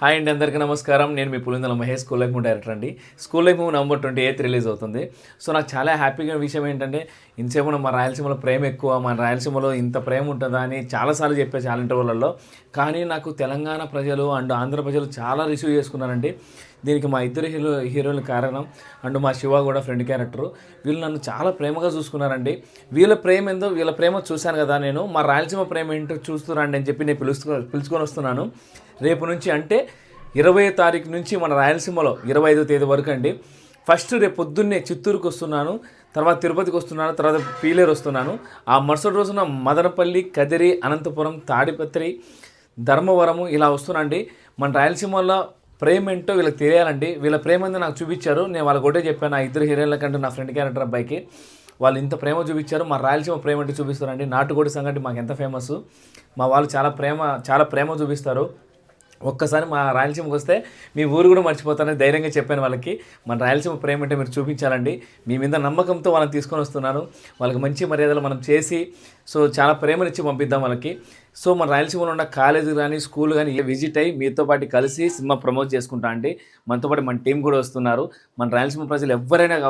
Hi అండి అందరికీ నమస్కారం. నేను మీ Pulindala Mahesh school life movie director అండి. School life movie November twenty eighth release అవుతుంది. సో నాకు చాలా హ్యాపీగా విషయం ఏంటంటే ఇంతసేపు మా రాయలసీమలో ప్రేమ ఎక్కువ మన రాయలసీమలో ఇంత ప్రేమ ఉంటుందా అని చాలాసార్లు చెప్పే చాలా ఇంటర్వ్యూలలో కానీ నాకు తెలంగాణ ప్రజలు అండ్ ఆంధ్ర ప్రజలు చాలా రిసీవ్ చేసుకున్నారండి. దీనికి మా ఇద్దరు హీరో హీరోలు కారణం అండ్ మా శివ కూడా ఫ్రెండ్ క్యారెక్టర్ వీళ్ళు నన్ను చాలా ప్రేమగా చూసుకున్నారండి. వీళ్ళ ప్రేమ ఏందో వీళ్ళ ప్రేమ చూశాను కదా నేను. మా రాయలసీమ ప్రేమ ఏంటో చూస్తురండి అని చెప్పి నేను పిలుచుకో పిలుచుకొని వస్తున్నాను. రేపు నుంచి అంటే ఇరవై తారీఖు నుంచి మన రాయలసీమలో ఇరవై ఐదో తేదీ వరకు అండి. ఫస్ట్ రేపు పొద్దున్నే చిత్తూరుకు వస్తున్నాను. తర్వాత తిరుపతికి వస్తున్నాను. తర్వాత పీలేరు వస్తున్నాను. ఆ మరుసటి రోజున మదనపల్లి కదిరి అనంతపురం తాడిపత్రి ధర్మవరము ఇలా వస్తున్నాండి మన రాయలసీమలో ప్రేమ ఏంటో వీళ్ళకి తెలియాలండి. వీళ్ళ ప్రేమ ఏందో నాకు చూపించారు. నేను వాళ్ళకి ఒకటే చెప్పాను. నా ఇద్దరు హీరోయిన్ల కంటే నా ఫ్రెండ్ క్యారెక్టర్ అబ్బాయికి. వాళ్ళు ఇంత ప్రేమ చూపించారు. మా రాయలసీమ ప్రేమ అంటే చూపిస్తారండి. నాటుకోడి సంగటి మాకు ఎంత ఫేమస్ మా వాళ్ళు చాలా ప్రేమ చాలా ప్రేమ చూపిస్తారు. ఒక్కసారి మా రాయలసీమకు వస్తే మీ ఊరు కూడా మర్చిపోతానని ధైర్యంగా చెప్పాను వాళ్ళకి. మన రాయలసీమ ప్రేమ అంటే మీరు చూపించాలండి. మీ మీద నమ్మకంతో వాళ్ళని తీసుకొని వస్తున్నాను వాళ్ళకి మంచి మర్యాదలు మనం చేసి సో చాలా ప్రేమనిచ్చి పంపిద్దాం వాళ్ళకి. సో మన రాయలసీమలో ఉన్న కాలేజీ కానీ స్కూల్ కానీ విజిట్ అయ్యి మీతో పాటు కలిసి సినిమా ప్రమోట్ చేసుకుంటా అండి. మనతో పాటు మన టీం కూడా వస్తున్నారు. మన రాయలసీమ ప్రజలు ఎవరైనా